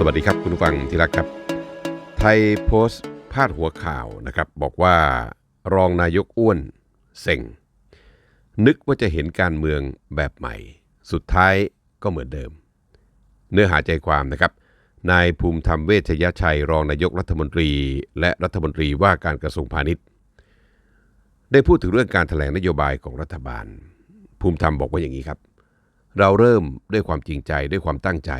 สวัสดีครับคุณผู้ฟังที่รักครับ ไทยโพสต์พาดหัวข่าวนะครับ บอกว่ารองนายกอ้วนเซ็ง นึกว่าจะเห็นการเมืองแบบใหม่ สุดท้ายก็เหมือนเดิม เนื้อหาใจความนะครับ นายภูมิธรรมเวชยชัยรองนายกรัฐมนตรี และรัฐมนตรีว่าการกระทรวงพาณิชย์ ได้พูดถึงเรื่องการแถลงนโยบายของรัฐบาล ภูมิธรรมบอกว่าอย่างนี้ครับ เราเริ่มด้วยความจริงใจด้วยความตั้งใจ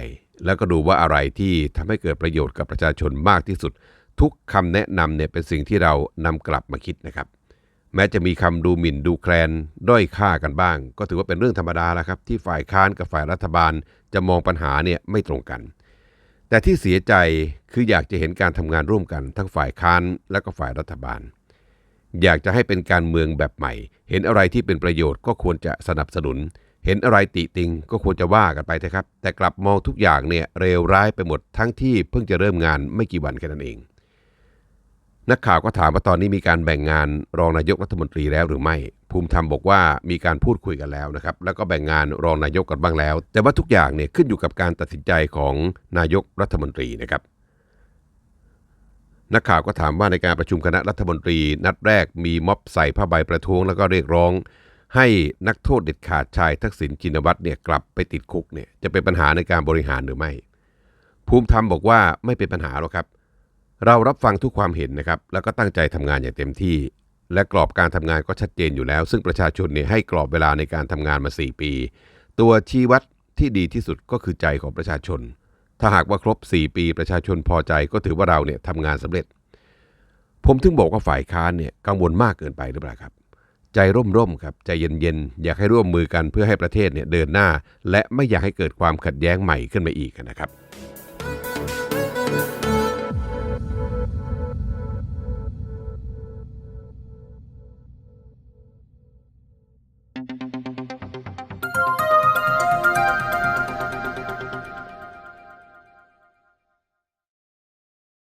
แล้วก็ดูว่าอะไรที่ทำให้เกิดประโยชน์กับประชาชนมากที่สุด ทุกคำแนะนำเนี่ยเป็นสิ่งที่เรานำกลับมาคิดนะครับ แม้จะมีคำดูหมิ่นดูแคลนด้อยค่ากันบ้าง ก็ถือว่าเป็นเรื่องธรรมดาแล้วครับที่ฝ่ายค้านกับฝ่ายรัฐบาลจะมองปัญหาเนี่ยไม่ตรงกัน แต่ที่เสียใจคืออยากจะเห็นการทำงานร่วมกัน ทั้งฝ่ายค้านและก็ฝ่ายรัฐบาล อยากจะให้เป็นการเมืองแบบใหม่ เห็นอะไรที่เป็นประโยชน์ก็ควรจะสนับสนุน เห็นอะไรติติงก็ควรจะว่ากันไปเถอะครับ แต่กลับมองทุกอย่างเนี่ยเร็วร้ายไปหมดทั้งที่เพิ่งจะเริ่มงานไม่กี่วันแค่นั้นเอง นักข่าวก็ถามว่าตอนนี้มีการแบ่งงานรองนายกรัฐมนตรีแล้วหรือไม่ ภูมิธรรมบอกว่ามีการพูดคุยกันแล้วนะครับ แล้วก็แบ่งงานรองนายกกันบ้างแล้ว แต่ว่าทุกอย่างเนี่ยขึ้นอยู่กับการตัดสินใจของนายกรัฐมนตรีนะครับนักข่าวก็ถามว่าในการประชุมคณะรัฐมนตรี นัดแรกมีม็อบใส่ผ้าใบประท้วงแล้วก็เรียกร้อง ให้นักโทษเด็ดขาดชายทักษิณชินวัตรเนี่ยกลับไปติดคุกเนี่ยจะเป็นปัญหาในการบริหารหรือไม่ ภูมิธรรมบอกว่าไม่เป็นปัญหาหรอกครับ เรารับฟังทุกความเห็นนะครับแล้วก็ตั้งใจทำงานอย่างเต็มที่ และกรอบการทำงานก็ชัดเจนอยู่แล้ว ซึ่งประชาชนเนี่ยให้กรอบเวลาในการทำงานมา 4 ปี ตัวชี้วัดที่ดีที่สุดก็คือใจของประชาชน ถ้าหากว่าครบ 4 ปี ประชาชนพอใจก็ถือว่าเราเนี่ยทำงานสำเร็จ ผมถึงบอกว่าฝ่ายค้านเนี่ยกังวลมากเกินไปหรือเปล่าครับ ใจร่มๆครับใจเย็นๆ อยากให้ร่วมมือกันเพื่อให้ประเทศเนี่ยเดินหน้า และไม่อยากให้เกิดความขัดแย้งใหม่ขึ้นมาอีกนะครับ